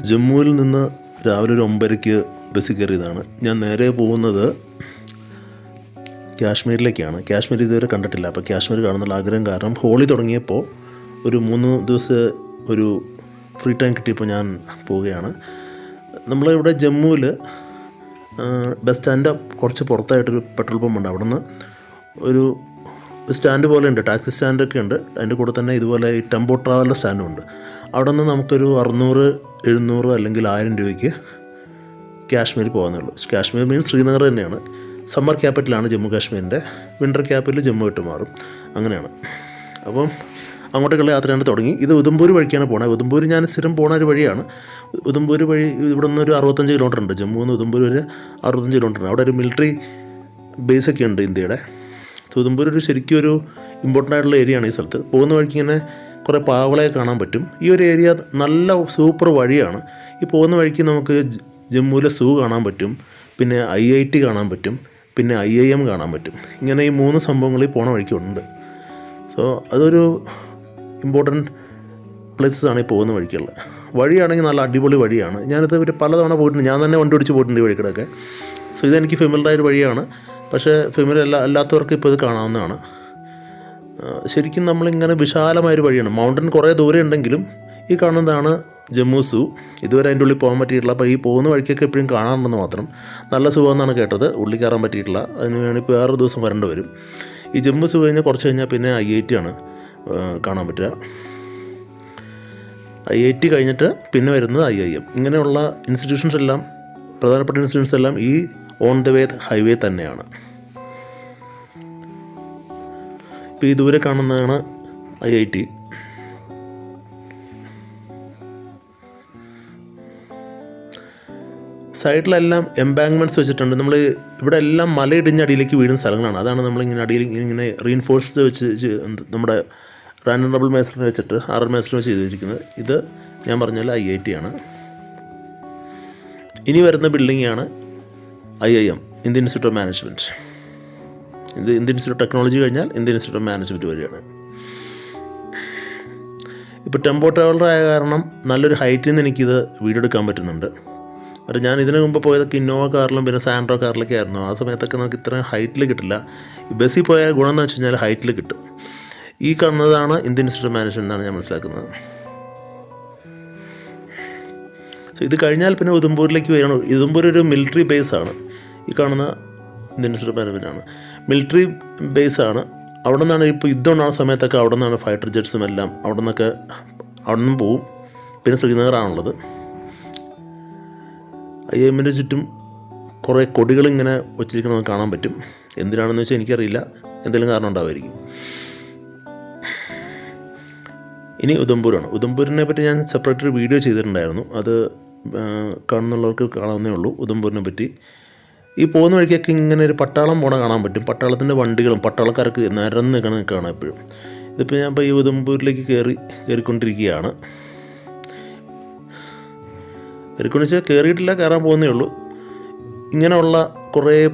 ജമ്മുവിൽ നിന്ന് രാവിലെ ഒരു ഒമ്പതരയ്ക്ക് ബസ് കയറിയതാണ്. ഞാൻ നേരെ പോകുന്നത് കാശ്മീരിലേക്കാണ്. കാശ്മീർ ഇതുവരെ കണ്ടിട്ടില്ല. അപ്പോൾ കാശ്മീർ കാണുന്നുള്ള ആഗ്രഹം കാരണം ഹോളി തുടങ്ങിയപ്പോൾ ഒരു മൂന്ന് ദിവസം ഒരു ഫ്രീ ടൈം കിട്ടിയപ്പോൾ ഞാൻ പോവുകയാണ്. നമ്മളിവിടെ ജമ്മുവിൽ ബസ് സ്റ്റാൻഡ് കുറച്ച് പുറത്തായിട്ടൊരു പെട്രോൾ പമ്പ് ഉണ്ട് അവിടെ നിന്ന് ഒരു സ്റ്റാൻഡ് പോലെ ഉണ്ട് ടാക്സി സ്റ്റാൻഡൊക്കെ ഉണ്ട്. അതിന്റെ കൂടെ തന്നെ ഇതുപോലെ ഈ ടെമ്പോ ട്രാവലർ സ്റ്റാൻഡും ഉണ്ട്. അവിടെ നിന്ന് നമുക്കൊരു അറുന്നൂറ് എഴുന്നൂറ് അല്ലെങ്കിൽ ആയിരം രൂപയ്ക്ക് കാശ്മീർ പോകാന്നുള്ളൂ കാശ്മീർ മീൻസ് ശ്രീനഗർ തന്നെയാണ്. സമ്മർ ക്യാപിറ്റലാണ് ജമ്മു കാശ്മീരിന്റെ. വിന്റർ ക്യാപിറ്റൽ ജമ്മു ആയിട്ട് മാറും. അങ്ങനെയാണ്. അപ്പം അങ്ങോട്ടേക്കുള്ള യാത്രയാണ് തുടങ്ങി. ഇത് ഉദംപൂർ വഴിക്കാണ് പോണത് ഉദംപൂർ ഞാൻ സ്ഥിരം പോണ ഒരു വഴിയാണ്. ഉദംപൂർ വഴി ഇവിടെ നിന്ന് ഒരു അറുപത്തഞ്ച് കിലോമീറ്റർ ഉണ്ട്. ജമ്മു നിന്ന് ഉദംപൂർ വരെ അറുപത്തഞ്ച് കിലോമീറ്റർ ഉണ്ട്. അവിടെ ഒരു മിലിറ്ററി ബേസൊക്കെ ഉണ്ട് ഇന്ത്യയുടെ. ഉദംപൂർ ഒരു ശരിക്കും ഒരു ഇമ്പോർട്ടന്റ് ആയിട്ടുള്ള ഏരിയ ആണ് ഈ സ്ഥലത്ത്. പോകുന്ന വഴിക്ക് ഇങ്ങനെ കുറേ പാവളയെ കാണാൻ പറ്റും. ഈ ഒരു ഏരിയ നല്ല സൂപ്പർ വഴിയാണ്. ഈ പോകുന്ന വഴിക്ക് നമുക്ക് ജമ്മുവിലെ സൂ കാണാൻ പറ്റും. പിന്നെ ഐ ഐ ടി കാണാൻ പറ്റും. പിന്നെ ഐ ഐ എം കാണാൻ പറ്റും. ഇങ്ങനെ ഈ മൂന്ന് സംഭവങ്ങൾ ഈ പോണ വഴിക്കുണ്ട് സോ അതൊരു ഇമ്പോർട്ടന്റ് പ്ലേസസ് ആണ് ഈ പോകുന്ന വഴിക്കുള്ളത് വഴിയാണെങ്കിൽ നല്ല അടിപൊളി വഴിയാണ്. ഞാനിത് പലതവണ പോയിട്ടുണ്ട്. ഞാൻ തന്നെ വണ്ടി ഓടിച്ച് പോയിട്ടുണ്ട് ഈ വഴിക്കിടൊക്കെ സോ ഇതെനിക്ക് ഫെമിലറായ ഒരു വഴിയാണ്. പക്ഷേ ഫിമിൽ അല്ല അല്ലാത്തവർക്ക് ഇപ്പോൾ ഇത് കാണാവുന്നതാണ്. ശരിക്കും നമ്മളിങ്ങനെ വിശാലമായൊരു വഴിയാണ്. മൗണ്ടൻ കുറേ ദൂരെ ഉണ്ടെങ്കിലും ഈ കാണുന്നതാണ് ജമ്മു സൂ. ഇതുവരെ അതിന്റെ ഉള്ളിൽ പോകാൻ പറ്റിയിട്ടില്ല. അപ്പോൾ ഈ പോകുന്ന വഴിക്കൊക്കെ എപ്പോഴും കാണാറുണ്ടെന്ന് മാത്രം. നല്ല സുഖമെന്നാണ് കേട്ടത്. ഉള്ളിൽ കയറാൻ പറ്റിയിട്ടില്ല. അതിന് വേണ്ടി ഇപ്പോൾ വേറൊരു ദിവസം വരേണ്ടി വരും. ഈ ജമ്മു സൂ കഴിഞ്ഞാൽ കുറച്ച് കഴിഞ്ഞാൽ പിന്നെ ഐ ഐ ടി ആണ് കാണാൻ പറ്റുക. ഐ ഐ ടി കഴിഞ്ഞിട്ട് പിന്നെ വരുന്നത് ഐ ഐ എം. ഇങ്ങനെയുള്ള ഇൻസ്റ്റിറ്റ്യൂഷൻസ് എല്ലാം പ്രധാനപ്പെട്ട ഇൻസ്റ്റിറ്റ്യൂഷൻസ് എല്ലാം ഈ ഓൺ ദ വേ ഹൈവേ തന്നെയാണ്. ഇപ്പോൾ ഈ ദൂരെ കാണുന്നതാണ് ഐ ഐ ടി സൈഡിലെല്ലാം എംബാങ്ക്മെന്റ്സ് വെച്ചിട്ടുണ്ട്. നമ്മൾ ഇവിടെ എല്ലാം മലയിടിഞ്ഞ അടിയിലേക്ക് വീഴുന്ന സ്ഥലങ്ങളാണ്. അതാണ് നമ്മളിങ്ങനെ അടിയിൽ ഇങ്ങനെ റീൻഫോഴ്സ് വെച്ച് നമ്മുടെ റാൻഡം ഡബിൾ മേസറിനെ വെച്ചിട്ട് ആർ മേസറിനെ വെച്ച് ചെയ്തിരിക്കുന്നത്. ഇത് ഞാൻ പറഞ്ഞാൽ ഐ ഐ ടി ആണ്. ഇനി വരുന്ന ബിൽഡിങ്ങാണ് I I M Indian Institute of Management Indian Institute of Technology കഴിഞ്ഞാൽ ഇന്ത്യൻ ഇൻസ്റ്റിറ്റ്യൂട്ട് ഓഫ് മാനേജ്മെന്റ് വരികയാണ്. ഇപ്പോൾ ടെമ്പോ ട്രാവലർ ആയ കാരണം നല്ലൊരു ഹൈറ്റിൽ നിന്ന് എനിക്കിത് വീഡിയോ എടുക്കാൻ പറ്റുന്നുണ്ട്. പക്ഷേ ഞാൻ ഇതിനു മുമ്പ് പോയതൊക്കെ ഇന്നോവ കാറിലും പിന്നെ സാൻഡ്രോ കാറിലൊക്കെ ആയിരുന്നു. ആ സമയത്തൊക്കെ നമുക്ക് ഇത്ര ഹൈറ്റിൽ കിട്ടില്ല. ബസ്സിൽ പോയ ഗുണം എന്ന് വെച്ച് കഴിഞ്ഞാൽ ഹൈറ്റിൽ കിട്ടും. ഈ കാണുന്നതാണ് ഇന്ത്യൻ ഇൻസ്റ്റിറ്റ്യൂട്ട് മാനേജ്മെന്റ് എന്നാണ് ഞാൻ മനസ്സിലാക്കുന്നത്. സോ ഇത് കഴിഞ്ഞാൽ പിന്നെ ഉദംപൂരിലേക്ക് വരികയാണ്. ഉദംപൂർ ഒരു മിലിറ്ററി ബേസാണ് ഈ കാണുന്ന ഇന്ത്യൻ ഇൻസ്റ്റിറ്റ്യൂട്ട് ഓഫ് മാനേജ്മെന്റ് ആണ്. മിലിറ്ററി ബേസാണ് അവിടെ നിന്നാണ് ഇപ്പോൾ യുദ്ധം ഉണ്ടാകുന്ന സമയത്തൊക്കെ അവിടെ നിന്നാണ് ഫൈറ്റർ ജെറ്റ്സും എല്ലാം അവിടെ നിന്നൊക്കെ അവിടെ നിന്നും പോവും. പിന്നെ ശ്രീനഗറാണുള്ളത്. ഐ എമ്മിന്റെ ചുറ്റും കുറേ കൊടികളിങ്ങനെ വച്ചിരിക്കുന്നത് കാണാൻ പറ്റും. എന്തിനാണെന്ന് വെച്ചാൽ എനിക്കറിയില്ല. എന്തെങ്കിലും കാരണം ഉണ്ടാവുമായിരിക്കും ഇനി ഉദംപൂരാണ്. ഉദംപൂരിനെ പറ്റി ഞാൻ സെപ്പറേറ്റ് വീഡിയോ ചെയ്തിട്ടുണ്ടായിരുന്നു. അത് കാണുന്നുള്ളവർക്ക് കാണാവുന്നേ ഉള്ളൂ. ഉദംപൂരിനെ പറ്റി. ഈ പോകുന്ന വഴിക്കൊക്കെ ഇങ്ങനെ ഒരു പട്ടാളം പോണ കാണാൻ പറ്റും. പട്ടാളത്തിന്റെ വണ്ടികളും പട്ടാളക്കാർക്ക് നിരന്ന് നിൽക്കണ നിൽക്കുകയാണ് എപ്പോഴും. ഇതിപ്പോൾ ഞാൻ ഇപ്പോൾ ഈ ഉദംപൂരിലേക്ക് കയറി കയറിക്കൊണ്ടിരിക്കുകയാണ് കയറിക്കൊണ്ട് വെച്ചാൽ കയറിയിട്ടില്ല കയറാൻ പോകുന്നേ ഉള്ളൂ. ഇങ്ങനെയുള്ള കുറേ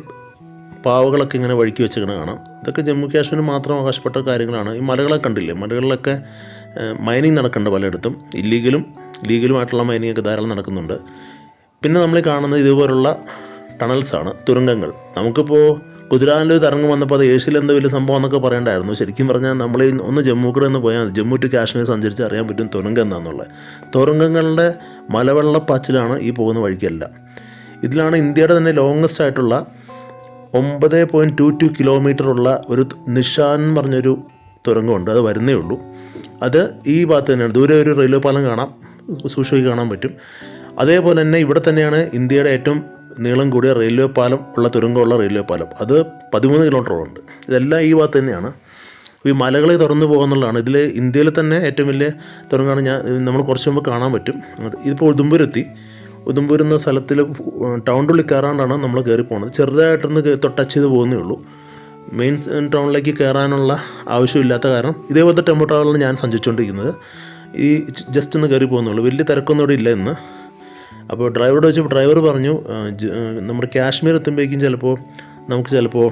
പാവകളൊക്കെ ഇങ്ങനെ വഴുക്കി വെച്ചിങ്ങനെ കാണാം. ഇതൊക്കെ ജമ്മു കാശ്മീർ മാത്രം അവകാശപ്പെട്ട കാര്യങ്ങളാണ്. ഈ മലകളൊക്കെ കണ്ടില്ലേ? മലകളിലൊക്കെ മൈനിങ് നടക്കുന്നുണ്ട് പലയിടത്തും. ഇല്ലീഗലും ലീഗലുമായിട്ടുള്ള മൈനിങ് ഒക്കെ ധാരാളം നടക്കുന്നുണ്ട്. പിന്നെ നമ്മൾ കാണുന്നത് ഇതുപോലുള്ള ടണൽസാണ് തുരങ്കങ്ങൾ. നമുക്കിപ്പോൾ ഗുജറാത്തിന്റെ ഒരു തരംഗം വന്നപ്പോൾ അത് ഏഷ്യയിൽ എന്തോ വലിയ സംഭവം എന്നൊക്കെ പറയണ്ടായിരുന്നു. ശരിക്കും പറഞ്ഞാൽ നമ്മൾ ഒന്ന് ജമ്മു കൂടെ ഒന്ന് പോയാൽ ജമ്മു ടു കാശ്മീർ സഞ്ചരിച്ച് അറിയാൻ പറ്റും തുരങ്കം എന്താണെന്നുള്ളത് തുരങ്കങ്ങളുടെ മലവെള്ളപ്പാച്ചിലാണ് ഈ പോകുന്ന വഴിക്കെല്ലാം. ഇതിലാണ് ഇന്ത്യയുടെ തന്നെ ലോങ്ങസ്റ്റ് ആയിട്ടുള്ള ഒമ്പത് പോയിന്റ് ടു ടു കിലോമീറ്റർ ഉള്ള ഒരു നിഷാൻ പറഞ്ഞൊരു തുരങ്കമുണ്ട്. അത് വരുന്നേ ഉള്ളൂ. അത് ഈ ഭാഗത്ത് തന്നെയാണ്. ദൂരെ ഒരു റെയിൽവേ പാലം കാണാം. സൂക്ഷിക്കാൻ കാണാൻ പറ്റും. അതേപോലെ തന്നെ ഇവിടെ തന്നെയാണ് ഇന്ത്യയുടെ ഏറ്റവും നീളം കൂടിയ റെയിൽവേ പാലം ഉള്ള തുരങ്കമുള്ള റെയിൽവേ പാലം. അത് പതിമൂന്ന് കിലോമീറ്ററുണ്ട് ഇതെല്ലാം ഈ ഭാഗത്ത് തന്നെയാണ്. ഈ മലകളെ തുറന്നു പോകുന്നുള്ളതാണ്. ഇതിൽ ഇന്ത്യയിൽ തന്നെ ഏറ്റവും വലിയ തുരങ്കമാണ് ഞാൻ നമ്മൾ കുറച്ച് മുമ്പ് കാണാൻ പറ്റും. ഇതിപ്പോൾ ഉദുമ്പൂരെത്തി ഉദുമ്പൂർ എന്ന സ്ഥലത്തിൽ ടൗണിൽ കയറാണ്ടാണ് നമ്മൾ കയറി പോകുന്നത് ചെറുതായിട്ടൊന്ന് ടച്ച് ചെയ്ത് പോകുന്നേ ഉള്ളൂ. മെയിൻ ടൗണിലേക്ക് കയറാനുള്ള ആവശ്യമില്ലാത്ത കാരണം ഇതേപോലത്തെ ടെമ്പോ ട്രാവലിൽ ഞാൻ സഞ്ചരിച്ചുകൊണ്ടിരിക്കുന്നത് ഈ ജസ്റ്റ് ഒന്ന് കയറി പോകുന്നുള്ളൂ വലിയ തിരക്കൊന്നും ഇവിടെ ഇല്ല ഇന്ന്. അപ്പോൾ ഡ്രൈവറോട് ചോദിച്ചപ്പോൾ ഡ്രൈവർ പറഞ്ഞു നമ്മൾ കാശ്മീർ എത്തുമ്പോഴേക്കും ചിലപ്പോൾ നമുക്ക് ചിലപ്പോൾ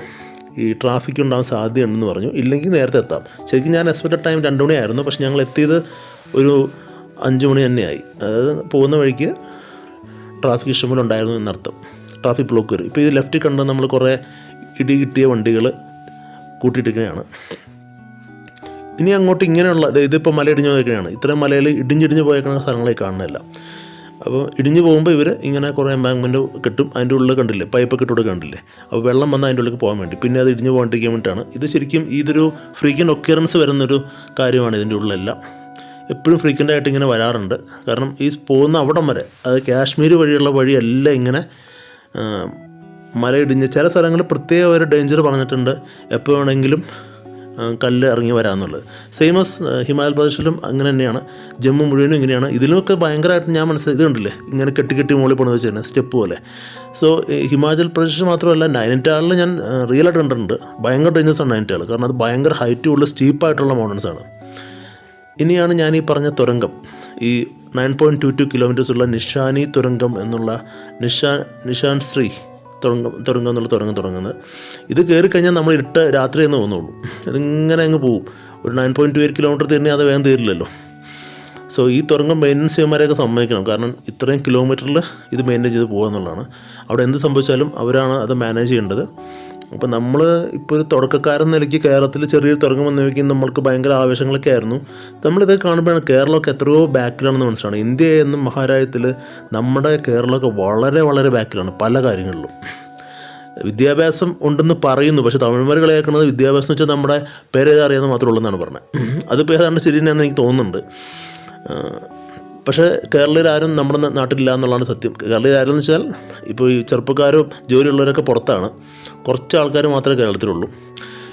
ഈ ട്രാഫിക് ഉണ്ടാകാൻ സാധ്യതയുണ്ടെന്ന് പറഞ്ഞു. ഇല്ലെങ്കിൽ നേരത്തെ എത്താം. ശരിക്കും ഞാൻ എക്സ്പെക്റ്റഡ് ടൈം രണ്ട് മണിയായിരുന്നു. പക്ഷെ ഞങ്ങൾ എത്തിയത് ഒരു അഞ്ച് മണി തന്നെയായി. അതായത് പോകുന്ന വഴിക്ക് ട്രാഫിക് ഇഷ്ടംപോലെ ഉണ്ടായിരുന്നു എന്നർത്ഥം. ട്രാഫിക് ബ്ലോക്ക് വരും ഇപ്പോൾ ഈ ലെഫ്റ്റിൽ കണ്ട് നമ്മൾ കുറേ ഇടി കിട്ടിയ വണ്ടികൾ കൂട്ടിയിട്ടിരിക്കുകയാണ്. ഇനി അങ്ങോട്ട് ഇങ്ങനെയുള്ള ഇതിപ്പോൾ മല ഇടിഞ്ഞു പോയേക്കുകയാണ്. ഇത്രയും മലയിൽ ഇടിഞ്ഞിടിഞ്ഞ് പോയേക്കുന്ന സ്ഥലങ്ങളെ കാണുന്നില്ല അപ്പോൾ ഇടിഞ്ഞു പോകുമ്പോൾ ഇവർ ഇങ്ങനെ കുറേ എംബാങ്ക്മെന്റ് കെട്ടും അതിന്റെ ഉള്ളിൽ കണ്ടില്ലേ പൈപ്പൊക്കെ ഇട്ട് കൊടുക്കുക കണ്ടില്ലേ? അപ്പോൾ വെള്ളം വന്നാൽ അതിന്റെ ഉള്ളിൽ പോകാൻ വേണ്ടി. പിന്നെ അത് ഇടിഞ്ഞു പോകാണ്ടിരിക്കാൻ വേണ്ടിയിട്ടാണ്. ഇത് ശരിക്കും ഇതൊരു ഫ്രീക്വന്റ് ഒക്കറൻസ് വരുന്നൊരു കാര്യമാണ് ഇതിന്റെ ഉള്ളിലെല്ലാം. എപ്പോഴും ഫ്രീക്വന്റ് ആയിട്ട് ഇങ്ങനെ വരാറുണ്ട്. കാരണം ഈ പോകുന്ന അവിടം വരെ അത് കാശ്മീർ വഴിയുള്ള വഴിയെല്ലാം ഇങ്ങനെ മല മലയിടിഞ്ഞ് ചില സ്ഥലങ്ങളിൽ പ്രത്യേക ഒരു ഡേഞ്ചർ പറഞ്ഞിട്ടുണ്ട്. എപ്പോൾ വേണമെങ്കിലും കല്ല് ഇറങ്ങി വരാമെന്നുള്ളത് സെയിമസ് ഹിമാചൽ പ്രദേശിലും അങ്ങനെ തന്നെയാണ്. ജമ്മു മുഴുവനും ഇങ്ങനെയാണ്. ഇതിലൊക്കെ ഭയങ്കരമായിട്ട് ഞാൻ മനസ്സിലായി ഇത് കണ്ടില്ലേ? ഇങ്ങനെ കെട്ടി കെട്ടി മുകളിൽ പോണെന്ന് വെച്ചാൽ സ്റ്റെപ്പ് പോലെ. സോ ഹിമാചൽ പ്രദേശ് മാത്രമല്ല നൈനിറ്റാളിൽ ഞാൻ റിയൽ ആയിട്ട് കണ്ടിട്ടുണ്ട്. ഭയങ്കര ഡേഞ്ചറസ് ആണ് നൈനിറ്റാൾ കാരണം അത് ഭയങ്കര ഹൈറ്റ് ഉള്ള സ്റ്റീപ്പായിട്ടുള്ള മൗണ്ടൻസ് ആണ്. ഇനിയാണ് ഞാൻ ഈ പറഞ്ഞ തുരങ്കം. ഈ nine point two two kilometres ഉള്ള നിഷാനി തുരങ്കം എന്നുള്ള നിഷാ നിഷാൻ ശ്രീ തുരങ്കം തുടങ്ങുക എന്നുള്ള തുടങ്ങും തുടങ്ങുന്നത്. ഇത് കയറി കഴിഞ്ഞാൽ നമ്മൾ ഇട്ട രാത്രി എന്ന് തോന്നുള്ളൂ ഇതിങ്ങനെ അങ്ങ് പോവും. ഒരു nine point two eight kilometre തന്നെ അത് വേഗം തീരില്ലല്ലോ. സോ ഈ തുരങ്കം മെയിന്റനൻസ് ചെയ്യുമാരെയൊക്കെ സമ്മതിക്കണം. കാരണം ഇത്രയും കിലോമീറ്ററിൽ ഇത് മെയിന്റെയിൻ ചെയ്ത് പോകുക എന്നുള്ളതാണ്. അവിടെ എന്ത് സംഭവിച്ചാലും അവരാണ് അത് മാനേജ് ചെയ്യേണ്ടത്. അപ്പോൾ നമ്മൾ ഇപ്പോൾ ഒരു തുടക്കക്കാരൻ നിലയ്ക്ക് കേരളത്തിൽ ചെറിയൊരു തുറങ്ങും വന്നിരിക്കും നമ്മൾക്ക് ഭയങ്കര ആവേശങ്ങളൊക്കെ ആയിരുന്നു. നമ്മളിത് കാണുമ്പോഴാണ് കേരളമൊക്കെ എത്രയോ ബാക്കിലാണെന്ന് മനസ്സിലാണ് ഇന്ത്യ എന്ന മഹാരാജ്യത്തിൽ നമ്മുടെ കേരളമൊക്കെ വളരെ വളരെ ബാക്കിലാണ് പല കാര്യങ്ങളിലും. വിദ്യാഭ്യാസം ഉണ്ടെന്ന് പറയുന്നു പക്ഷേ തമിഴ്മാർ കളിയാക്കുന്നത് വിദ്യാഭ്യാസം എന്ന് വെച്ചാൽ നമ്മുടെ പേരേതറിയാമെന്ന് മാത്രമേ ഉള്ളൂ എന്നാണ് പറഞ്ഞത്. അതിപ്പോൾ ഏതാണ്ട് ശരി തന്നെയാണെന്ന് എനിക്ക് തോന്നുന്നുണ്ട്. പക്ഷേ കേരളീയർ ആരും നമ്മുടെ നാട്ടിലില്ല എന്നുള്ളതാണ് സത്യം. കേരളീയർ ആരെന്ന് വെച്ചാൽ ഇപ്പോൾ ഈ ചെറുപ്പക്കാരും ജോലിയുള്ളവരൊക്കെ പുറത്താണ്. കുറച്ച് ആൾക്കാർ മാത്രമേ കേരളത്തിലുള്ളൂ.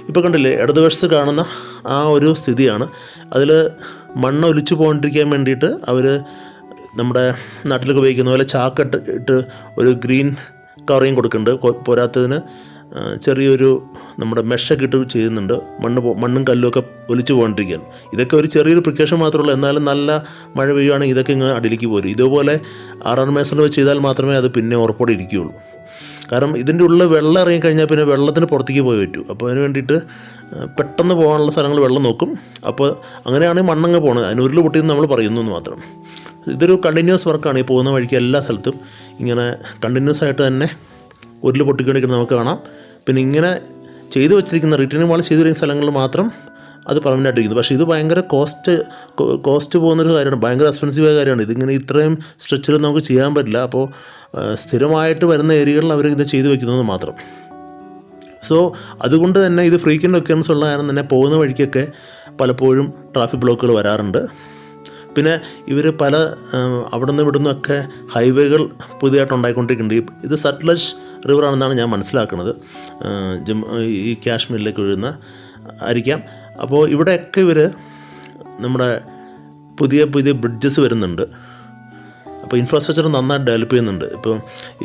ഇപ്പോൾ കണ്ടില്ലേ ഇടതുവശത്ത് കാണുന്ന ആ ഒരു സ്ഥിതിയാണ്. അതിൽ മണ്ണ് ഒലിച്ചു പോകാണ്ടിരിക്കാൻ വേണ്ടിയിട്ട് അവർ നമ്മുടെ നാട്ടിലൊക്കെ ഉപയോഗിക്കുന്ന പോലെ ചാക്കിട്ട് ഇട്ട് ഒരു ഗ്രീൻ കവറിങ് കൊടുക്കുന്നുണ്ട്. പോരാത്തതിന് ചെറിയൊരു നമ്മുടെ മെഷൊക്കെ ഇട്ട് ചെയ്യുന്നുണ്ട്. മണ്ണ് മണ്ണും കല്ലും ഒക്കെ ഒലിച്ചു പോകണ്ടിരിക്കുകയാണ്. ഇതൊക്കെ ഒരു ചെറിയൊരു പ്രിക്കോഷൻ മാത്രമേ എന്നാലും നല്ല മഴ പെയ്യുകയാണെങ്കിൽ ഇതൊക്കെ ഇങ്ങനെ അടിയിലേക്ക് പോരും. ഇതുപോലെ ആറാറ് മേസറിൽ വെച്ച് ചെയ്താൽ മാത്രമേ അത് പിന്നെ ഉറപ്പോടെ ഇരിക്കുകയുള്ളൂ. കാരണം ഇതിന്റെ ഉള്ളിൽ വെള്ളം ഇറങ്ങിക്കഴിഞ്ഞാൽ പിന്നെ വെള്ളത്തിന് പുറത്തേക്ക് പോയി പറ്റൂ. അപ്പോൾ അതിന് വേണ്ടിയിട്ട് പെട്ടെന്ന് പോകാനുള്ള സ്ഥലങ്ങൾ വെള്ളം നോക്കും. അപ്പോൾ അങ്ങനെയാണെങ്കിൽ മണ്ണങ്ങ് പോകണം. അതിന് ഉരുൾ പൊട്ടിയെന്ന് നമ്മൾ പറയുന്നു എന്ന് മാത്രം. ഇതൊരു കണ്ടിന്യൂസ് വർക്കാണ് ഈ പോകുന്ന വഴിക്ക് എല്ലാ സ്ഥലത്തും ഇങ്ങനെ കണ്ടിന്യൂസ് ആയിട്ട് തന്നെ ഉരുൾ പൊട്ടിക്കൊണ്ടിരിക്കുന്നത് നമുക്ക് കാണാം. പിന്നെ ഇങ്ങനെ ചെയ്തു വെച്ചിരിക്കുന്ന റിട്ടേൺ വാൾ ചെയ്തു വരുന്ന സ്ഥലങ്ങളിൽ മാത്രം അത് പെർമനന്റ് ആയിട്ടിരിക്കുന്നു പക്ഷേ ഇത് ഭയങ്കര കോസ്റ്റ് കോസ്റ്റ് പോകുന്നൊരു കാര്യമാണ്. ഭയങ്കര എക്സ്പെൻസീവായ കാര്യമാണ്. ഇതിങ്ങനെ ഇത്രയും സ്ട്രെച്ചിൽ നമുക്ക് ചെയ്യാൻ പറ്റില്ല. അപ്പോൾ സ്ഥിരമായിട്ട് വരുന്ന ഏരിയകളിൽ അവർ ഇത് ചെയ്തു വെക്കുന്നത് മാത്രം. സോ അതുകൊണ്ട് തന്നെ ഇത് ഫ്രീക്വന്റ് ഒക്കെയാണ് ഉള്ള കാരണം തന്നെ പോകുന്ന വഴിക്കൊക്കെ പലപ്പോഴും ട്രാഫിക് ബ്ലോക്കുകൾ വരാറുണ്ട്. പിന്നെ ഇവർ പല അവിടെ നിന്ന് ഇവിടുന്നൊക്കെ ഹൈവേകൾ പുതിയതായിട്ട് ഉണ്ടായിക്കൊണ്ടിരിക്കുന്നുണ്ട്. ഇത് സത്ലജ് റിവറാണെന്നാണ് ഞാൻ മനസ്സിലാക്കുന്നത്. ഈ കാശ്മീരിലേക്ക് ഒഴുകുന്ന ആയിരിക്കാം അപ്പോൾ ഇവിടെയൊക്കെ ഇവർ നമ്മുടെ പുതിയ പുതിയ ബ്രിഡ്ജസ് വരുന്നുണ്ട്. അപ്പോൾ ഇൻഫ്രാസ്ട്രക്ചർ നന്നായിട്ട് ഡെവലപ്പ് ചെയ്യുന്നുണ്ട്. ഇപ്പോൾ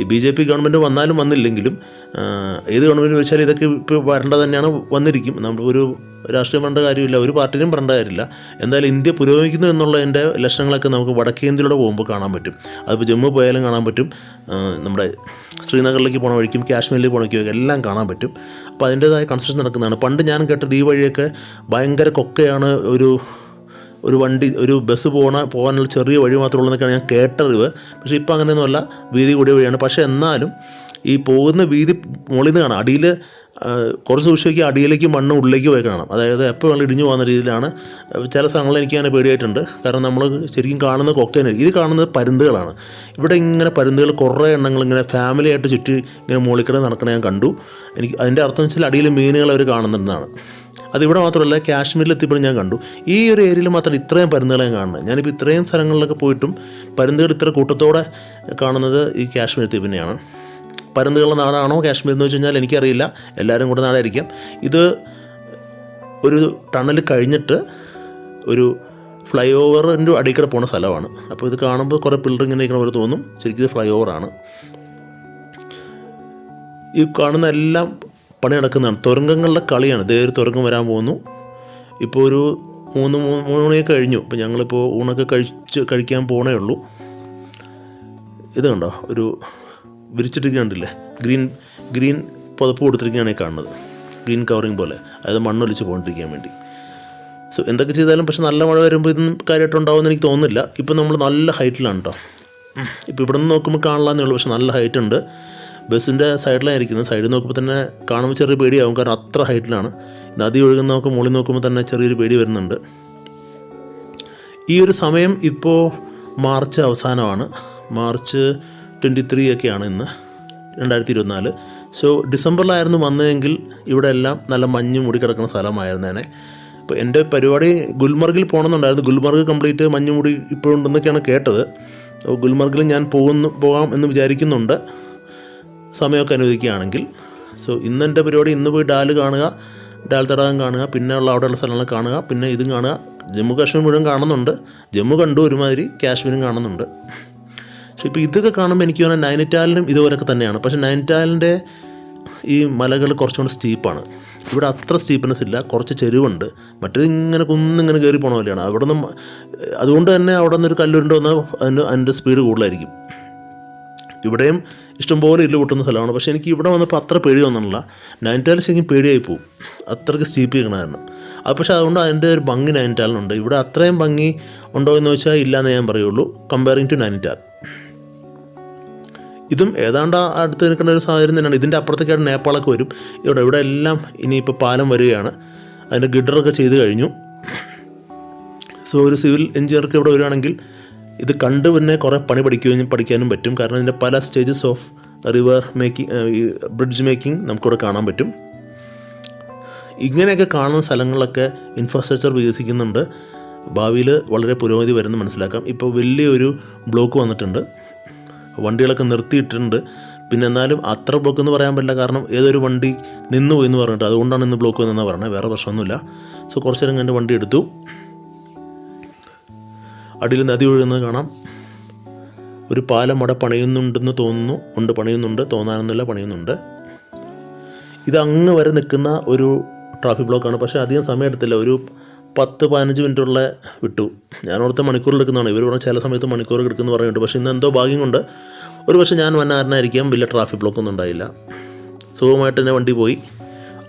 ഈ ബി ജെ പി ഗവൺമെന്റ് വന്നാലും വന്നില്ലെങ്കിലും ഏത് ഗവൺമെന്റ് വെച്ചാലും ഇതൊക്കെ ഇപ്പോൾ വരേണ്ടത് തന്നെയാണ് വന്നിരിക്കും. നമ്മൾ ഒരു രാഷ്ട്രീയം വേണ്ട കാര്യമില്ല ഒരു പാർട്ടിനും പറയേണ്ട കാര്യമില്ല. എന്തായാലും ഇന്ത്യ പുരോഗമിക്കുന്നു എന്നുള്ളതിന്റെ ലക്ഷണങ്ങളൊക്കെ നമുക്ക് വടക്കേ ഇന്ത്യയിലൂടെ പോകുമ്പോൾ കാണാൻ പറ്റും. അതിപ്പോൾ ജമ്മു പോയാലും കാണാൻ പറ്റും. നമ്മുടെ ശ്രീനഗറിലേക്ക് പോണ വഴിക്കും കാശ്മീരിലേക്ക് പോണ വഴിക്കും എല്ലാം കാണാൻ പറ്റും. അപ്പോൾ അതിന്റേതായ കൺസ്ട്രക്ഷൻ നടക്കുന്നതാണ്. പണ്ട് ഞാൻ കേട്ടത് ഈ വഴിയൊക്കെ ഭയങ്കര കൊക്കയാണ് ഒരു ഒരു വണ്ടി ഒരു ബസ് പോകണ പോകാനുള്ള ചെറിയ വഴി മാത്രമേ ഉള്ളൂ എന്നൊക്കെയാണ് ഞാൻ കേട്ടറിവ്. പക്ഷേ ഇപ്പോൾ അങ്ങനെയൊന്നുമല്ല വീതി കൂടിയ വഴിയാണ്. പക്ഷേ എന്നാലും ഈ പോകുന്ന വീതി മുകളിൽ നിന്ന് കാണാം. അടിയിൽ കുറച്ച് ദിവസമൊക്കെ അടിയിലേക്ക് മണ്ണ് ഉള്ളിലേക്ക് പോയി കാണാം. അതായത് എപ്പോൾ വേണം ഇടിഞ്ഞു പോകുന്ന രീതിയിലാണ്. ചില സ്ഥലങ്ങളിൽ എനിക്ക് അങ്ങനെ പേടിയായിട്ടുണ്ട്. കാരണം നമ്മൾ ശരിക്കും കാണുന്ന കൊക്കേനെ ഇത് കാണുന്നത് പരുന്തുകളാണ്. ഇവിടെ ഇങ്ങനെ പരുന്തുകൾ കുറേ എണ്ണങ്ങൾ ഇങ്ങനെ ഫാമിലി ആയിട്ട് ചുറ്റി ഇങ്ങനെ മുകളിൽ നടക്കണ ഞാൻ കണ്ടു. എനിക്ക് അതിന്റെ അർത്ഥം വെച്ചാൽ അടിയിൽ മീനുകൾ അവർ കാണുന്നുണ്ടെന്നാണ്. അതിവിടെ മാത്രമല്ല കാശ്മീരിൽ എത്തിയപ്പോഴും ഞാൻ കണ്ടു. ഈ ഒരു ഏരിയയിൽ മാത്രം ഇത്രയും പരുന്തുകളെ ഞാൻ കാണുന്നത്. ഞാനിപ്പോൾ ഇത്രയും സ്ഥലങ്ങളിലൊക്കെ പോയിട്ടും പരുന്തുകൾ ഇത്ര കൂട്ടത്തോടെ കാണുന്നത് ഈ കാശ്മീർ പിന്നെയാണ്. പരുന്തുകളുടെ നാടാണോ കാശ്മീർ എന്ന് വെച്ച് കഴിഞ്ഞാൽ എനിക്കറിയില്ല. എല്ലാവരും കൂടെ നാടായിരിക്കാം. ഇത് ഒരു ടണൽ കഴിഞ്ഞിട്ട് ഒരു ഫ്ലൈ ഓവറിന്റെ അടിക്കടെ പോണ സ്ഥലമാണ്. അപ്പോൾ ഇത് കാണുമ്പോൾ കുറേ പിള്ളർ ഇങ്ങനെ ഇരിക്കണ പോലെ തോന്നും. ശരിക്കും ഇത് ഫ്ലൈ ഓവറാണ് ഈ കാണുന്ന എല്ലാം പണി നടക്കുന്നതാണ്. തുരങ്കങ്ങളുടെ കളിയാണ്. ഇതേ ഒരു തുരങ്കം വരാൻ പോകുന്നു. ഇപ്പോൾ ഒരു മൂന്ന് മൂന്ന് മണിയൊക്കെ കഴിഞ്ഞു. ഇപ്പോൾ ഞങ്ങളിപ്പോൾ ഊണൊക്കെ കഴിച്ച് കഴിക്കാൻ പോണേ ഉള്ളൂ. ഇത് കണ്ടോ? ഒരു വിരിച്ചിട്ടിരിക്കുന്നുണ്ടല്ലേ ഗ്രീൻ ഗ്രീൻ പുതപ്പ് കൊടുത്തിരിക്കുകയാണ് കാണുന്നത്. ഗ്രീൻ കവറിങ് പോലെ. അതായത് മണ്ണൊലിച്ച് പോകാണ്ടിരിക്കാൻ വേണ്ടി. സോ എന്തൊക്കെ ചെയ്താലും പക്ഷെ നല്ല മഴ വരുമ്പോൾ ഇതൊന്നും കാര്യമായിട്ടുണ്ടാവുമെന്ന് എനിക്ക് തോന്നുന്നില്ല. ഇപ്പം നമ്മൾ നല്ല ഹൈറ്റിലാണ് കേട്ടോ. ഇപ്പോൾ ഇവിടെ നിന്ന് നോക്കുമ്പോൾ കാണലാന്നേ ഉള്ളൂ. പക്ഷെ നല്ല ഹൈറ്റ് ഉണ്ട്. ബസ്സിന്റെ സൈഡിലാണ് ഇരിക്കുന്നത് സൈഡിൽ നോക്കുമ്പോൾ തന്നെ കാണുമ്പോൾ ചെറിയ പേടിയാവും. കാരണം അത്ര ഹൈറ്റിലാണ്. നദി ഒഴുകുന്ന നമുക്ക് മുകളിൽ നോക്കുമ്പോൾ തന്നെ ചെറിയൊരു പേടി വരുന്നുണ്ട്. ഈ ഒരു സമയം ഇപ്പോൾ മാർച്ച് അവസാനമാണ്. മാർച്ച് ട്വന്റി ത്രീ ഒക്കെയാണ് ഇന്ന് രണ്ടായിരത്തി ഇരുപത്തിനാല് സോ ഡിസംബറിലായിരുന്നു വന്നതെങ്കിൽ ഇവിടെ എല്ലാം നല്ല മഞ്ഞ് മൂടി കിടക്കുന്ന സ്ഥലമായിരുന്നേനെ. അപ്പോൾ എന്റെ പരിപാടി ഗുൽമർഗിൽ പോകണമെന്നുണ്ടായിരുന്നു. ഗുൽമർഗ് കംപ്ലീറ്റ് മഞ്ഞ് മൂടി ഇപ്പോഴുണ്ടെന്നൊക്കെയാണ് കേട്ടത്. അപ്പോൾ ഗുൽമർഗിൽ ഞാൻ പോകുന്നു പോകാം എന്ന് വിചാരിക്കുന്നുണ്ട്. സമയമൊക്കെ അനുവദിക്കുകയാണെങ്കിൽ. സോ ഇന്നെന്റെ പരിപാടി ഇന്ന് പോയി ഡാൽ കാണുക ഡാൽ തടാകം കാണുക പിന്നെ ഉള്ള അവിടെയുള്ള സ്ഥലങ്ങൾ കാണുക പിന്നെ ഇതും കാണുക. ജമ്മു കാശ്മീർ മുഴുവൻ കാണുന്നുണ്ട്. ജമ്മു കണ്ടു ഒരുമാതിരി കാശ്മീരും കാണുന്നുണ്ട്. പക്ഷേ ഇപ്പോൾ ഇതൊക്കെ കാണുമ്പോൾ എനിക്ക് തോന്നുന്നത് നൈനിറ്റാലിനും ഇതുപോലൊക്കെ തന്നെയാണ്. പക്ഷേ നൈനിറ്റാലിന്റെ ഈ മലകൾ കുറച്ചുകൂടി സ്റ്റീപ്പാണ്. ഇവിടെ അത്ര സ്റ്റീപ്പ്നെസ് ഇല്ല കുറച്ച് ചെരുവുണ്ട്. മറ്റേത് ഇങ്ങനെ കുന്നിങ്ങനെ കയറി പോണ പോലെയാണ്. അവിടെ നിന്ന് അതുകൊണ്ട് തന്നെ അവിടെ നിന്നൊരു കല്ലുരുണ്ട് വന്നാൽ അതിന് അതിന്റെ സ്പീഡ് കൂടുതലായിരിക്കും. ഇവിടെയും ഇഷ്ടംപോലെ ഇല്ല പൊട്ടുന്ന സ്ഥലമാണ്. പക്ഷേ എനിക്ക് ഇവിടെ വന്നപ്പോൾ അത്ര പേടി വന്നിട്ടില്ല. നൈനിറ്റാൽ ശരിക്കും പേടിയായി പോകും അത്രയ്ക്ക് സ്റ്റീപ്പ് ചെയ്യണ കാരണം. അത് പക്ഷേ അതുകൊണ്ട് അതിന്റെ ഒരു ഭംഗി നൈന്റാലിനുണ്ട് ഇവിടെ അത്രയും ഭംഗി ഉണ്ടോ എന്ന് വെച്ചാൽ ഇല്ല ഞാൻ പറയുള്ളൂ. കമ്പയറിങ് ടു നൈന്റാൽ ഇതും ഏതാണ്ട് അടുത്ത് നിൽക്കേണ്ട ഒരു സാഹചര്യം തന്നെയാണ്. ഇതിന്റെ അപ്പുറത്തേക്കായിട്ട് നേപ്പാളൊക്കെ വരും. ഇവിടെ ഇവിടെ എല്ലാം ഇനിയിപ്പോൾ പാലം വരികയാണ്. അതിന്റെ ഗിഡറൊക്കെ ചെയ്ത് കഴിഞ്ഞു. സോ ഒരു സിവിൽ എഞ്ചിനീയർക്ക് ഇവിടെ വരികയാണെങ്കിൽ ഇത് കണ്ട് പിന്നെ കുറേ പണി പഠിക്കുകയും പഠിക്കാനും പറ്റും. കാരണം ഇതിന്റെ പല stages of river making bridge making നമുക്കിവിടെ കാണാൻ പറ്റും. ഇങ്ങനെയൊക്കെ കാണുന്ന സ്ഥലങ്ങളിലൊക്കെ ഇൻഫ്രാസ്ട്രക്ചർ വികസിക്കുന്നുണ്ട്. ഭാവിയിൽ വളരെ പുരോഗതി വരുന്ന മനസ്സിലാക്കാം. ഇപ്പോൾ വലിയൊരു ബ്ലോക്ക് വന്നിട്ടുണ്ട്. വണ്ടികളൊക്കെ നിർത്തിയിട്ടുണ്ട്. പിന്നെ എന്നാലും അത്ര ബ്ലോക്ക് എന്ന് പറയാൻ പറ്റില്ല. കാരണം ഏതൊരു വണ്ടി നിന്നു പോയി എന്ന് പറഞ്ഞിട്ട്. അതുകൊണ്ടാണ് ഇന്ന് ബ്ലോക്ക് വന്നതെന്നാണ് പറഞ്ഞത്. വേറെ പ്രശ്നമൊന്നുമില്ല. സോ കുറച്ച് നേരം കണ്ട് വണ്ടി എടുത്തു. അടിയിൽ നദി ഒഴുകുന്നത് കാണാം. ഒരു പാലം അവിടെ പണിയുന്നുണ്ടെന്ന് തോന്നുന്നു. ഉണ്ട് പണിയുന്നുണ്ട്. തോന്നാനൊന്നുമില്ല പണിയുന്നുണ്ട്. ഇത് അങ്ങ് വരെ നിൽക്കുന്ന ഒരു ട്രാഫിക് ബ്ലോക്കാണ് പക്ഷേ അധികം സമയം എടുത്തില്ല. ഒരു പത്ത് പതിനഞ്ച് മിനിറ്റുള്ള വിട്ടു. ഞാൻ ഓർത്ത മണിക്കൂറിൽ എടുക്കുന്നതാണ്. ഇവർ പറഞ്ഞ ചില സമയത്ത് മണിക്കൂർ എടുക്കുന്നു പറയുന്നുണ്ട്. പക്ഷേ ഇന്ന് എന്തോ ഭാഗ്യം കൊണ്ട് ഒരു പക്ഷേ ഞാൻ വന്നാരനായിരിക്കാം വലിയ ട്രാഫിക് ബ്ലോക്കൊന്നും ഉണ്ടായില്ല. സുഖമായിട്ട് തന്നെ വണ്ടി പോയി.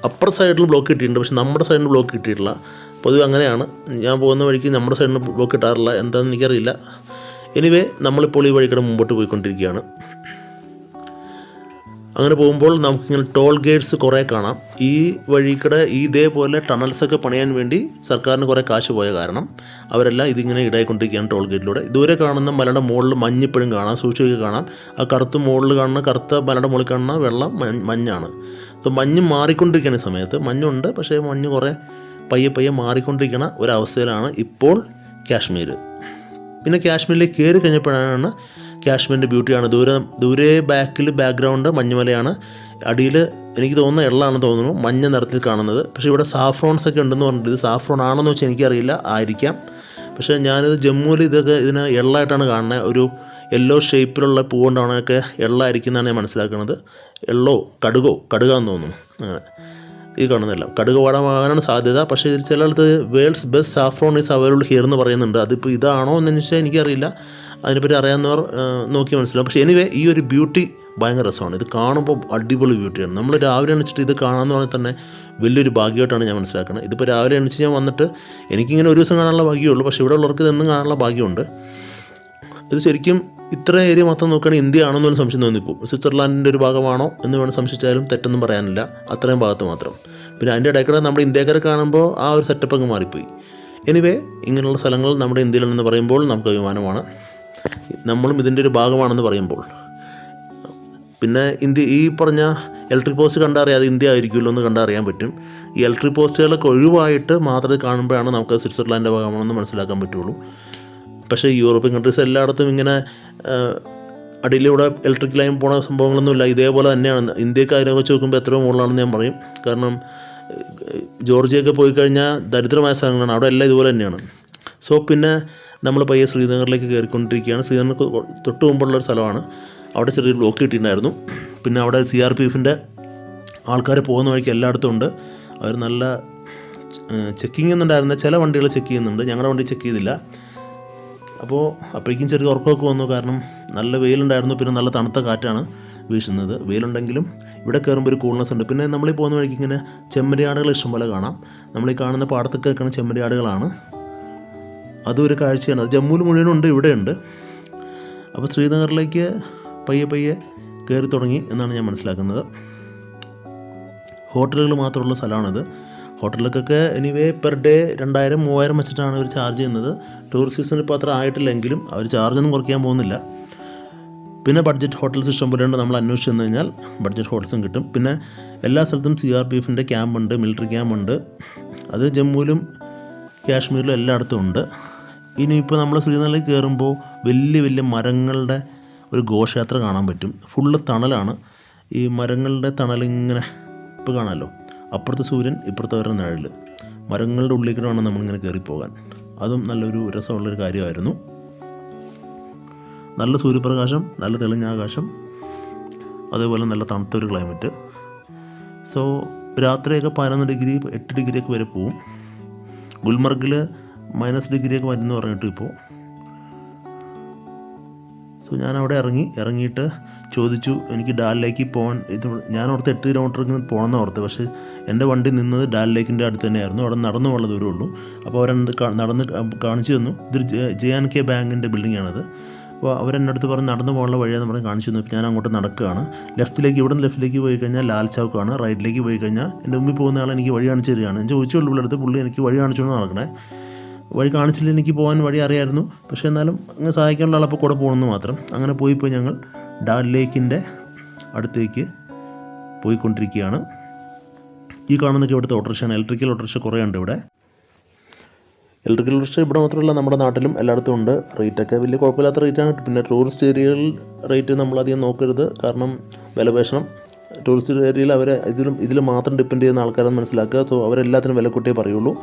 അപ്പുറ സൈഡിൽ ബ്ലോക്ക് കിട്ടിയിട്ടുണ്ട്. പക്ഷേ നമ്മുടെ സൈഡിൽ ബ്ലോക്ക് കിട്ടിയിട്ടില്ല. പൊതുവെ അങ്ങനെയാണ്. ഞാൻ പോകുന്ന വഴിക്ക് നമ്മുടെ സൈഡിൽ ബ്ലോക്ക് കിട്ടാറില്ല. എന്താണെന്ന് എനിക്കറിയില്ല. എനിവേ നമ്മളിപ്പോൾ ഈ വഴിക്കടെ മുമ്പോട്ട് പോയിക്കൊണ്ടിരിക്കുകയാണ്. അങ്ങനെ പോകുമ്പോൾ നമുക്കിങ്ങനെ ടോൾ ഗേറ്റ്സ് കുറേ കാണാം. ഈ വഴിക്കടെ ഈ ഇതേപോലെ ടണൽസൊക്കെ പണിയാൻ വേണ്ടി സർക്കാരിന് കുറേ കാശ് പോയ കാരണം അവരെല്ലാം ഇതിങ്ങനെ ഇടായിക്കൊണ്ടിരിക്കുകയാണ് ടോൾ ഗേറ്റിലൂടെ ദൂരെ കാണുന്ന മലയുടെ മുകളിൽ മഞ്ഞിപ്പോഴും കാണാം. സൂക്ഷിച്ച് കാണാം. ആ കറുത്ത മുകളിൽ കാണുന്ന കറുത്ത മലയുടെ മുകളിൽ കാണുന്ന വെള്ളം മഞ്ഞ് മഞ്ഞാണ്. അപ്പോൾ മഞ്ഞ് മാറിക്കൊണ്ടിരിക്കുന്ന ഈ സമയത്ത് മഞ്ഞുണ്ട്. പക്ഷേ മഞ്ഞ് കുറേ പയ്യെ പയ്യെ മാറിക്കൊണ്ടിരിക്കുന്ന ഒരവസ്ഥയിലാണ് ഇപ്പോൾ കാശ്മീർ പിന്നെ കാശ്മീരിലേക്ക് കയറി കഴിഞ്ഞപ്പോഴാണ് കാശ്മീരിന്റെ ബ്യൂട്ടിയാണ്. ദൂരെ ദൂരെ ബാക്കിൽ ബാക്ക്ഗ്രൗണ്ട് മഞ്ഞുമലയാണ്. അടിയിൽ എനിക്ക് തോന്നുന്ന എള്ളാണെന്ന് തോന്നുന്നു മഞ്ഞ നിറത്തിൽ കാണുന്നത്. പക്ഷേ ഇവിടെ സാഫ്രോൺസ് ഒക്കെ ഉണ്ടെന്ന് പറഞ്ഞിട്ട് ഇത് സാഫ്രോൺ ആണെന്ന് വെച്ചാൽ എനിക്കറിയില്ല ആയിരിക്കാം. പക്ഷേ ഞാനിത് ജമ്മുവിൽ ഇതൊക്കെ ഇതിന് എള്ളായിട്ടാണ് കാണുന്നത് ഒരു യെല്ലോ ഷേപ്പിലുള്ള പൂവുകൊണ്ടാണ് ഒക്കെ എള്ളായിരിക്കുന്നതാണ് ഞാൻ മനസ്സിലാക്കുന്നത് എള്ളോ കടുകോ കടുകാന്ന് തോന്നുന്നു. അങ്ങനെ. ഈ കാണുന്നില്ല. കടുക് വാടാനാണ് സാധ്യത. പക്ഷേ ഇതിൽ ചിലയിടത്ത് world's best saffron is available here എന്ന് പറയുന്നുണ്ട്. അതിപ്പോൾ ഇതാണോ എന്ന് വെച്ചാൽ എനിക്കറിയില്ല. അതിനെപ്പറ്റി അറിയാവുന്നവർ നോക്കി മനസ്സിലാവും. പക്ഷേ എനിവേ ഈ ഒരു ബ്യൂട്ടി ഭയങ്കര രസമാണ്. ഇത് കാണുമ്പോൾ അടിപൊളി ബ്യൂട്ടിയാണ്. നമ്മൾ രാവിലെ എണിച്ചിട്ട് ഇത് കാണാമെന്ന് പറഞ്ഞാൽ തന്നെ വലിയൊരു ഭാഗ്യമായിട്ടാണ് ഞാൻ മനസ്സിലാക്കുന്നത്. ഇതിപ്പോൾ രാവിലെ എണിച്ച് ഞാൻ വന്നിട്ട് എനിക്കിങ്ങനെ ഒരു ദിവസം കാണാനുള്ള ഭാഗ്യമുള്ളൂ പക്ഷേ ഇവിടെ ഉള്ളവർക്ക് ഇതെന്നും കാണാനുള്ള ഭാഗ്യമുണ്ട്. ഇത് ശരിക്കും ഇത്ര ഏരിയ മാത്രം നോക്കുകയാണെങ്കിൽ ഇന്ത്യ എന്നൊരു സംശയം തോന്നിപ്പോവും സ്വിറ്റ്സർലാൻഡിന്റെ ഒരു ഭാഗമാണോ എന്ന് വേണം സംശയിച്ചാലും തെറ്റൊന്നും പറയാനില്ല. അത്രയും ഭാഗത്ത് മാത്രം. പിന്നെ അതിന്റെ ഇടയ്ക്കിടെ നമ്മുടെ ഇന്ത്യക്കാരെ കാണുമ്പോൾ ആ ഒരു സെറ്റപ്പ് അങ്ങ് മാറിപ്പോയി. എനിവേ ഇങ്ങനെയുള്ള സ്ഥലങ്ങൾ നമ്മുടെ ഇന്ത്യയിലാണെന്ന് പറയുമ്പോൾ നമുക്ക് അഭിമാനമാണ്. നമ്മളും ഇതിന്റെ ഒരു ഭാഗമാണെന്ന് പറയുമ്പോൾ. പിന്നെ ഇന്ത്യ ഈ പറഞ്ഞ ഇലക്ട്രിക് പോസ്റ്റ് കണ്ടറിയാതെ ഇന്ത്യ ആയിരിക്കുമല്ലോ എന്ന് കണ്ടറിയാൻ പറ്റും. ഈ ഇലക്ട്രിക് പോസ്റ്റുകളൊക്കെ ഒഴിവായിട്ട് മാത്രമേ കാണുമ്പോഴാണ് നമുക്ക് സ്വിറ്റ്സർലാൻഡിന്റെ ഭാഗമാണെന്ന് മനസ്സിലാക്കാൻ പറ്റുള്ളൂ. പക്ഷേ യൂറോപ്യൻ കൺട്രീസ് എല്ലായിടത്തും ഇങ്ങനെ അടിയിലൂടെ ഇലക്ട്രിക് ലൈൻ പോണ സംഭവങ്ങളൊന്നുമില്ല. ഇതേപോലെ തന്നെയാണ്. ഇന്ത്യയ്ക്ക് അതിനെ വെച്ച് നോക്കുമ്പോൾ എത്രയോ മുകളിലാണെന്ന് ഞാൻ പറയും. കാരണം ജോർജിയൊക്കെ പോയി കഴിഞ്ഞാൽ ദരിദ്രമായ സ്ഥലങ്ങളാണ്. അവിടെ എല്ലാം ഇതുപോലെ തന്നെയാണ്. സോ പിന്നെ നമ്മൾ പയ്യെ ശ്രീനഗറിലേക്ക് കയറിക്കൊണ്ടിരിക്കുകയാണ്. ശ്രീനഗർക്ക് തൊട്ട് മുമ്പുള്ള ഒരു സ്ഥലമാണ്. അവിടെ ചെറിയൊരു ബ്ലോക്ക് കിട്ടിയിട്ടുണ്ടായിരുന്നു. പിന്നെ അവിടെ സി ആർ പി എഫിന്റെ ആൾക്കാർ പോകുന്ന വഴിക്ക് എല്ലായിടത്തും ഉണ്ട്. അവർ നല്ല ചെക്കിംഗ് ഒന്നും ഉണ്ടായിരുന്നില്ല ചില വണ്ടികൾ ചെക്ക് ചെയ്യുന്നുണ്ട്. ഞങ്ങളുടെ വണ്ടി ചെക്ക് ചെയ്തില്ല. അപ്പോൾ അപ്പോഴേക്കും ചെറിയ ഉറക്കമൊക്കെ വന്നു. കാരണം നല്ല വെയിലുണ്ടായിരുന്നു. പിന്നെ നല്ല തണുത്ത കാറ്റാണ് വീശുന്നത്. വെയിലുണ്ടെങ്കിലും ഇവിടെ കയറുമ്പോൾ ഒരു കൂൾനെസ് ഉണ്ട്. പിന്നെ നമ്മളീ പോകുന്ന വഴിക്ക് ഇങ്ങനെ ചെമ്മരിയാടുകൾ ഇഷ്ടംപോലെ കാണാം. നമ്മളീ കാണുന്ന പാടത്തൊക്കെ നിൽക്കുന്ന ചെമ്മരിയാടുകളാണ്. അതും ഒരു കാഴ്ചയാണ്. അത് ജമ്മുവിൽ മുഴുവനുണ്ട് ഇവിടെയുണ്ട്. അപ്പോൾ ശ്രീനഗറിലേക്ക് പയ്യെ പയ്യെ കയറി തുടങ്ങി എന്നാണ് ഞാൻ മനസ്സിലാക്കുന്നത്. ഹോട്ടലുകൾ മാത്രമുള്ള സ്ഥലമാണിത്. ഹോട്ടലിലേക്കൊക്കെ എനിവേ പെർ ഡേ രണ്ടായിരം മൂവായിരം വെച്ചിട്ടാണ് അവർ ചാർജ് ചെയ്യുന്നത്. ടൂറിസ്റ്റ് സീസൺ ഇപ്പോൾ അത്ര ആയിട്ടില്ലെങ്കിലും അവർ ചാർജൊന്നും കുറയ്ക്കാൻ പോകുന്നില്ല. പിന്നെ ബഡ്ജറ്റ് ഹോട്ടൽസ് ഇഷ്ടം ഉണ്ട് നമ്മൾ അന്വേഷിച്ച് ചെന്ന് കഴിഞ്ഞാൽ. ബഡ്ജറ്റ് ഹോട്ടൽസും കിട്ടും. പിന്നെ എല്ലാ സ്ഥലത്തും സി ആർ പി എഫിന്റെ ക്യാമ്പുണ്ട് മിലിറ്ററി ക്യാമ്പുണ്ട് അത് ജമ്മുവിലും കാശ്മീരിലും എല്ലായിടത്തും ഉണ്ട്. ഇനിയിപ്പോൾ നമ്മൾ ശ്രീനഗറിൽ കയറുമ്പോൾ വലിയ വലിയ മരങ്ങളുടെ ഒരു ഘോഷയാത്ര കാണാൻ പറ്റും. ഫുള്ള് തണലാണ്. ഈ മരങ്ങളുടെ തണലിങ്ങനെ ഇപ്പോൾ കാണാമല്ലോ അപ്പുറത്തെ സൂര്യൻ ഇപ്പുറത്തെ വരുന്ന നിഴൽ മരങ്ങളുടെ ഉള്ളിൽ വേണം നമ്മളിങ്ങനെ കയറിപ്പോകാൻ. അതും നല്ലൊരു രസമുള്ളൊരു കാര്യമായിരുന്നു. നല്ല സൂര്യപ്രകാശം നല്ല തെളിഞ്ഞ ആകാശം അതേപോലെ നല്ല തണുത്തൊരു ക്ലൈമറ്റ് സോ രാത്രിയൊക്കെ പതിനൊന്ന് ഡിഗ്രി എട്ട് ഡിഗ്രിയൊക്കെ വരെ പോവും. ഗുൽമർഗിൽ മൈനസ് ഡിഗ്രിയൊക്കെ വരുന്നു പറഞ്ഞിട്ട് ഇപ്പോൾ സോ ഞാൻ അവിടെ ഇറങ്ങി ഇറങ്ങിയിട്ട് ചോദിച്ചു എനിക്ക് ഡാലിലേക്ക് ലേക്ക് പോകാൻ ഇത് ഞാൻ ഓർത്ത് എട്ട് കിലോമീറ്റർ ഇങ്ങനെ പോകണമെന്ന് ഓർത്ത് പക്ഷേ എന്റെ വണ്ടി നിന്നത് ഡാൽ ലേക്കിന്റെ അടുത്ത് തന്നെയായിരുന്നു. അവിടെ നടന്നു പോകാനുള്ള ദൂരമേ ഉള്ളൂ. അപ്പോൾ അവരെന്ത് നടന്ന് കാണിച്ചു തന്നു. ഇതൊരു ജെ ആൻ കെ ബാങ്കിന്റെ ബിൽഡിംഗ് ആണത് അപ്പോൾ അവരെന്റെ അടുത്ത് പറഞ്ഞ് നടന്നു പോകാനുള്ള വഴിയാന്ന് പറഞ്ഞ് കാണിച്ചു തന്നു. ഞാൻ അങ്ങോട്ട് നടക്കുകയാണ്. ലെഫ്റ്റിലേക്ക് ഇവിടെ നിന്ന് ലെഫ്റ്റിലേക്ക് പോയി കഴിഞ്ഞാൽ ലാൽ ചൗക്കാണ് റൈറ്റിലേക്ക് പോയി കഴിഞ്ഞാൽ എന്റെ മുമ്പിൽ പോകുന്ന ആൾ എനിക്ക് വഴി കാണിച്ചു തരികയാണ്. ഞാൻ ചോദിച്ചുള്ളൂ പുള്ളിയുടെ അടുത്ത് പുള്ളി എനിക്ക് വഴി കാണിച്ചുകൊണ്ട് നടക്കണേ. വഴി കാണിച്ചില്ല എനിക്ക് പോകാൻ വഴി അറിയായിരുന്നു. പക്ഷേ എന്നാലും അങ്ങനെ സഹായിക്കാനുള്ള ആളപ്പോൾ കൂടെ പോകണമെന്ന് മാത്രം. അങ്ങനെ പോയിപ്പോൾ ഞങ്ങൾ ഡാൽ ലേക്കിന്റെ അടുത്തേക്ക് പോയിക്കൊണ്ടിരിക്കുകയാണ്. ഈ കാണുന്നൊക്കെ ഇവിടുത്തെ ഓട്ടോറിക്ഷയാണ്. ഇലക്ട്രിക്കൽ ഓട്ടോറിക്ഷ കുറേ ഉണ്ട് ഇവിടെ. ഇലക്ട്രിക്കൽ ഓട്ടോറിക്ഷ ഇവിടെ മാത്രമല്ല നമ്മുടെ നാട്ടിലും എല്ലായിടത്തും ഉണ്ട്. റേറ്റൊക്കെ വലിയ കുഴപ്പമില്ലാത്ത റേറ്റാണ് പിന്നെ ടൂറിസ്റ്റ് ഏരിയകളിൽ റേറ്റ് നമ്മളധികം നോക്കരുത്. കാരണം വിലപേഷണം ടൂറിസ്റ്റ് ഏരിയയിൽ അവരെ ഇതിലും ഇതിൽ മാത്രം ഡിപ്പെൻഡ് ചെയ്യുന്ന ആൾക്കാരെന്ന് മനസ്സിലാക്കുക. സോ അവരെല്ലാത്തിനും വില കൂട്ടിയേ പറയുള്ളൂ.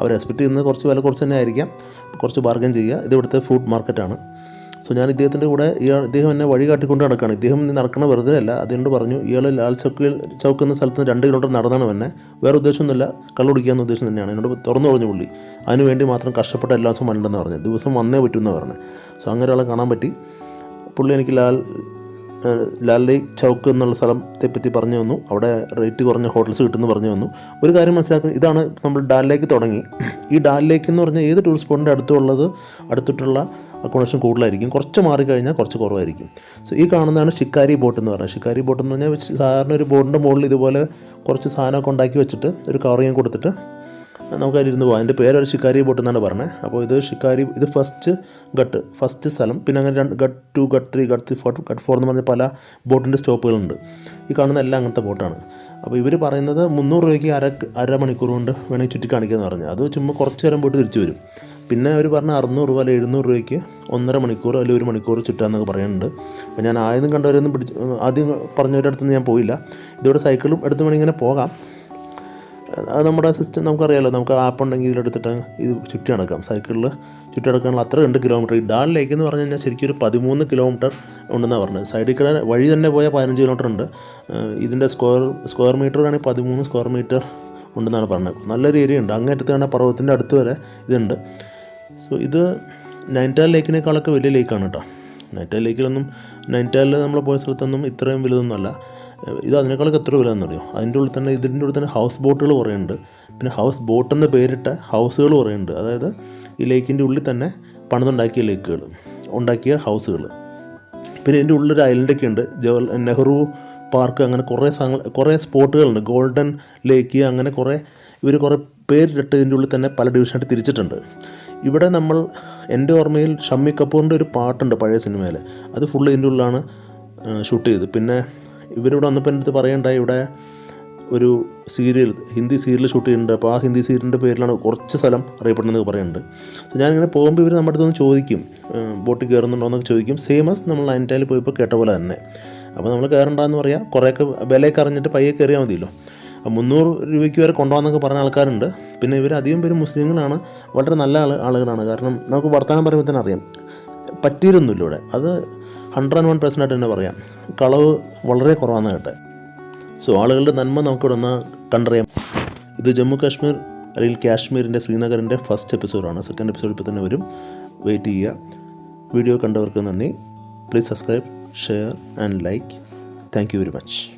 അവർ എക്സ്പെക്ട് ചെയ്യുന്നത് കുറച്ച് വില കുറച്ച് തന്നെ ആയിരിക്കാം. കുറച്ച് ബാർഗൻ ചെയ്യുക. ഇത് ഇവിടുത്തെ ഫുഡ് മാർക്കറ്റാണ് സോ ഞാൻ ഇദ്ദേഹത്തിന്റെ കൂടെ ഇയാൾ ഇദ്ദേഹം എന്നെ വഴി കാട്ടിക്കൊണ്ട് നടക്കുകയാണ് ഇദ്ദേഹം നടക്കണ വെറുതെ അല്ല. അതുകൊണ്ട് പറഞ്ഞു ഇയാൾ ലാൽ ചൗക്കിൽ ചൗക്ക് എന്ന സ്ഥലത്ത് നിന്ന് രണ്ട് കിലോമീറ്റർ നടന്നാണ് എന്നെ വേറെ ഉദ്ദേശമൊന്നുമില്ല. കള്ളു കുടിക്കാമെന്ന ഉദ്ദേശം തന്നെയാണ്. എന്നോട് തുറന്നു പറഞ്ഞു പുള്ളി. അതിനുവേണ്ടി മാത്രം കഷ്ടപ്പെട്ട എല്ലാ ദിവസവും വരണ്ടെന്ന് പറഞ്ഞു. ദിവസം വന്നേ പറ്റുമെന്ന് പറഞ്ഞു. സോ അങ്ങനെ ഒരാളെ കാണാൻ പറ്റി. പുള്ളി എനിക്ക് ലാൽ ലാൽ ലേക്ക് ചൗക്ക് എന്നുള്ള സ്ഥലത്തെ പറ്റി പറഞ്ഞു തന്നു. അവിടെ റേറ്റ് കുറഞ്ഞ ഹോട്ടൽസ് കിട്ടുമെന്ന് പറഞ്ഞു തന്നു. ഒരു കാര്യം മനസ്സിലാക്കുക ഇതാണ് നമ്മൾ ഡാൽ ലേക്ക് തുടങ്ങി. ഈ ഡാൽ ലേക്ക് എന്ന് പറഞ്ഞാൽ ഏത് ടൂറിസ്റ്റ് സ്പോട്ടിന്റെ അടുത്തുള്ളത് അടുത്തിട്ടുള്ള അക്കോമഡേഷൻ കൂടുതലായിരിക്കും. കുറച്ച് മാറിക്കഴിഞ്ഞാൽ കുറച്ച് കുറവായിരിക്കും. സോ ഈ കാണുന്നതാണ് ഷിക്കാരി ബോട്ട് എന്ന് പറയുന്നത്. ഷിക്കാരി ബോട്ട് എന്ന് പറഞ്ഞാൽ സാധാരണ ഒരു ബോട്ടിന്റെ മുകളിൽ ഇതുപോലെ കുറച്ച് സാധനമൊക്കെ ഉണ്ടാക്കി വെച്ചിട്ട് ഒരു കവറിങ് കൊടുത്തിട്ട് നമുക്ക് പോകാം. അതിന്റെ പേര് ഒരു ഷിക്കാരി ബോട്ട് എന്നാണ് പറഞ്ഞത് അപ്പോൾ ഇത് ഷിക്കാരി ഇത് ഫസ്റ്റ് ഗട്ട് ഫസ്റ്റ് സ്ഥലം. പിന്നെ അങ്ങനെ രണ്ട് gate two gate three gate four gate four എന്ന് പറഞ്ഞ പല ബോട്ടിന്റെ സ്റ്റോപ്പുകളുണ്ട്. ഈ കാണുന്ന എല്ലാം അങ്ങനത്തെ ബോട്ടാണ്. അപ്പോൾ ഇവർ പറയുന്നത് മുന്നൂറ് രൂപയ്ക്ക് അര അര മണിക്കൂർ കൊണ്ട് വേണമെങ്കിൽ ചുറ്റി എന്ന് പറഞ്ഞു. അത് ചുമ്മാ കുറച്ച് നേരം പോയിട്ട് തിരിച്ചു വരും. പിന്നെ അവർ പറഞ്ഞ അറുന്നൂറ് രൂപ അല്ലെങ്കിൽ എഴുന്നൂറ് രൂപയ്ക്ക് ഒന്നര മണിക്കൂർ അല്ലെങ്കിൽ ഒരു മണിക്കൂർ ചുറ്റാന്നൊക്കെ പറയുന്നുണ്ട്. അപ്പോൾ ഞാൻ ആദ്യം കണ്ടവരൊന്നും പിടിച്ച് ആദ്യം പറഞ്ഞവരുടെ അടുത്തൊന്നും ഞാൻ പോയില്ല. ഇതോടെ സൈക്കിളും എടുത്ത് വേണമെങ്കിൽ ഇങ്ങനെ പോകാം. അത് നമ്മുടെ സിസ്റ്റം നമുക്കറിയാമല്ലോ നമുക്ക് ആപ്പ് ഉണ്ടെങ്കിൽ ഇതിലെടുത്തിട്ട് ഇത് ചുറ്റി നടക്കാം. സൈക്കിളിൽ ചുറ്റി നടക്കാനുള്ള അത്ര രണ്ട് കിലോമീറ്റർ ഈ ഡാൽ ലേക്ക് എന്ന് പറഞ്ഞു കഴിഞ്ഞാൽ ശരിക്കും ഒരു പതിമൂന്ന് കിലോമീറ്റർ ഉണ്ടെന്നാണ് പറഞ്ഞത്. സൈഡിൽ കൂടെ വഴി തന്നെ പോയാൽ പതിനഞ്ച് കിലോമീറ്റർ ഉണ്ട്. ഇതിന്റെ സ്ക്വയർ സ്ക്വയർ മീറ്റർ ആണെങ്കിൽ പതിമൂന്ന് സ്ക്വയർ മീറ്റർ ഉണ്ടെന്നാണ് പറഞ്ഞത്. നല്ലൊരു ഏരിയ ഉണ്ട്. അങ്ങേറ്റത്ത് കാണാൻ പർവതത്തിന്റെ അടുത്ത് വരെ ഇതുണ്ട്. സോ ഇത് നൈന്റാൽ ലേക്കിനേക്കാളൊക്കെ വലിയ ലേക്കാണ് കേട്ടോ നൈന്റാൽ ലേക്കിലൊന്നും നൈന്റാലിൽ നമ്മൾ പോയ സ്ഥലത്തൊന്നും ഇത്രയും വലുതൊന്നുമല്ല. ഇത് അതിനേക്കാളൊക്കെ എത്ര വിലയെന്നറിയോ അതിന്റെ ഉള്ളിൽ തന്നെ ഇതിന്റെ ഉള്ളിൽ തന്നെ ഹൗസ് ബോട്ടുകൾ കുറേ പിന്നെ ഹൗസ് ബോട്ട് എന്ന് പേരിട്ട ഹൗസുകൾ കുറേ അതായത് ഈ ലേക്കിന്റെ ഉള്ളിൽ തന്നെ പണിതുണ്ടാക്കിയ ലേക്കുകൾ ഉണ്ടാക്കിയ ഹൗസുകൾ പിന്നെ ഇതിന്റെ ഉള്ളിലൊരു ഐലൻഡൊക്കെ ഉണ്ട്. ജവഹർ നെഹ്റു പാർക്ക് അങ്ങനെ കുറേ സ്ഥലങ്ങൾ കുറേ സ്പോട്ടുകളുണ്ട് ഗോൾഡൻ ലേക്ക് അങ്ങനെ കുറേ ഇവർ കുറേ പേരിട്ട് ഇതിന്റെ ഉള്ളിൽ തന്നെ പല ഡിവിഷനായിട്ട് തിരിച്ചിട്ടുണ്ട്. ഇവിടെ നമ്മൾ എന്റെ ഓർമ്മയിൽ ഷമ്മി കപൂറിന്റെ ഒരു പാട്ടുണ്ട് പഴയ സിനിമയിൽ. അത് ഫുൾ ഇതിന്റെ ഉള്ളിലാണ് ഷൂട്ട് ചെയ്ത്. പിന്നെ ഇവരിവിടെ വന്നപ്പോൾ എന്റെ അടുത്ത് പറയേണ്ട ഇവിടെ ഒരു സീരിയൽ ഹിന്ദി സീരിയൽ ഷൂട്ട് ചെയ്യുന്നുണ്ട്. അപ്പോൾ ആ ഹിന്ദി സീരിയലിന്റെ പേരിലാണ് കുറച്ച് സ്ഥലം അറിയപ്പെടുന്നത് പറയുന്നുണ്ട്. ഞാനിങ്ങനെ പോകുമ്പോൾ ഇവർ നമ്മുടെ അടുത്തൊന്ന് ചോദിക്കും ബോട്ടിൽ കയറുന്നുണ്ടോ എന്നൊക്കെ ചോദിക്കും. സെയിം ആസ് നമ്മൾ നൈന്റാലിൽ പോയപ്പോൾ കേട്ട പോലെ തന്നെ. അപ്പോൾ നമ്മൾ കയറണ്ടെന്ന് പറയാം. കുറേയൊക്കെ വിലയൊക്കെ അറിഞ്ഞിട്ട് പയ്യെ കയറിയാൽ മതിയല്ലോ. മുന്നൂറ് രൂപയ്ക്ക് വരെ കൊണ്ടുപോകാമെന്നൊക്കെ പറഞ്ഞ ആൾക്കാരുണ്ട്. പിന്നെ ഇവർ അധികം പേരും മുസ്ലിങ്ങളാണ്. വളരെ നല്ല ആളുകളാണ്. കാരണം നമുക്ക് വർത്തമാനം പറയുമ്പോൾ തന്നെ അറിയാം. പറ്റിയിരുന്നില്ല ഇവിടെ. അത് ഹൺഡ്രഡ് ആൻഡ് വൺ പെർസെന്റ് ആയിട്ട് തന്നെ പറയാം. കളവ് വളരെ കുറവാണെന്ന് കേട്ടെ. സോ ആളുകളുടെ നന്മ നമുക്കിവിടെ ഒന്ന് കണ്ടറിയാം. ഇത് ജമ്മു കാശ്മീർ അല്ലെങ്കിൽ കാശ്മീരിന്റെ ശ്രീനഗറിന്റെ ഫസ്റ്റ് എപ്പിസോഡാണ് സെക്കൻഡ് എപ്പിസോഡ് ഇപ്പോൾ തന്നെ വരും. വെയിറ്റ് ചെയ്യുക. വീഡിയോ കണ്ടവർക്ക് നന്ദി. Please subscribe share and like thank you very much